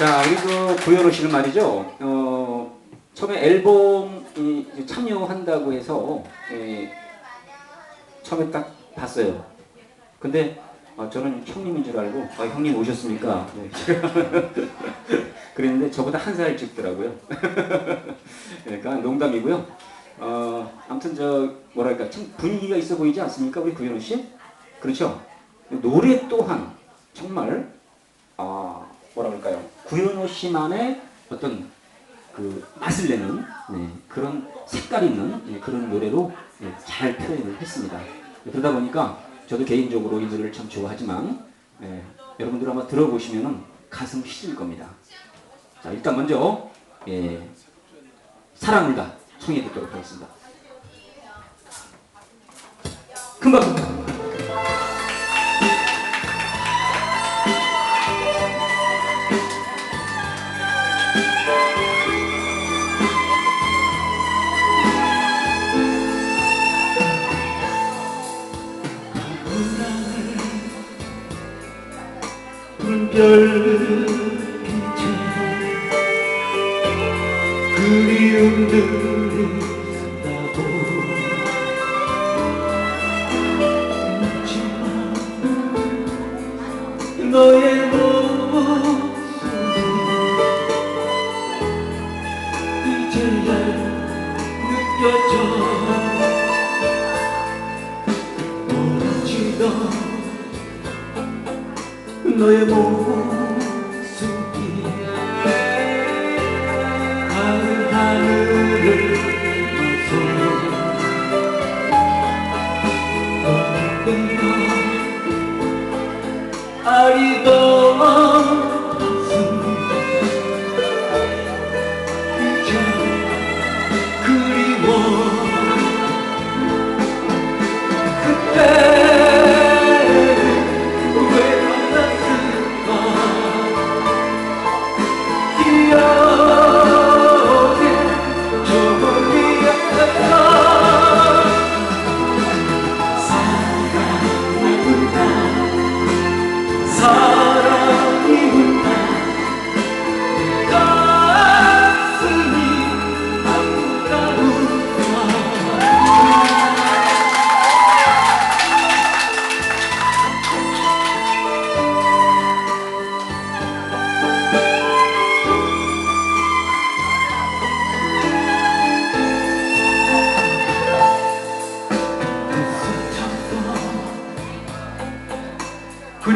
자, 우리 그 구현호 씨는 말이죠. 어, 처음에 앨범 이, 참여한다고 해서 예, 처음에 딱 봤어요. 근데 어, 저는 형님인 줄 알고 아, 형님 오셨습니까? 네. 그랬는데 저보다 한 살 찍더라고요. 그러니까 농담이고요. 어, 아무튼 저 뭐랄까 참 분위기가 있어 보이지 않습니까, 우리 구현호 씨? 그렇죠? 노래 또한 정말 아 뭐라 그럴까요? 구현호 씨만의 어떤 그 맛을 내는 네, 그런 색깔 있는 네, 그런 노래로 네, 잘 표현을 했습니다. 그러다 보니까 저도 개인적으로 이 노래를 참 좋아하지만 네, 여러분들 한번 들어보시면 가슴 휘질 겁니다. 자 일단 먼저 예, 사랑을 다 청해 듣도록 하겠습니다. 금방 별빛에 그리움들이 쓴다고. 묻지마 너의 모습이 이제야 느껴져 너의 모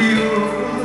you.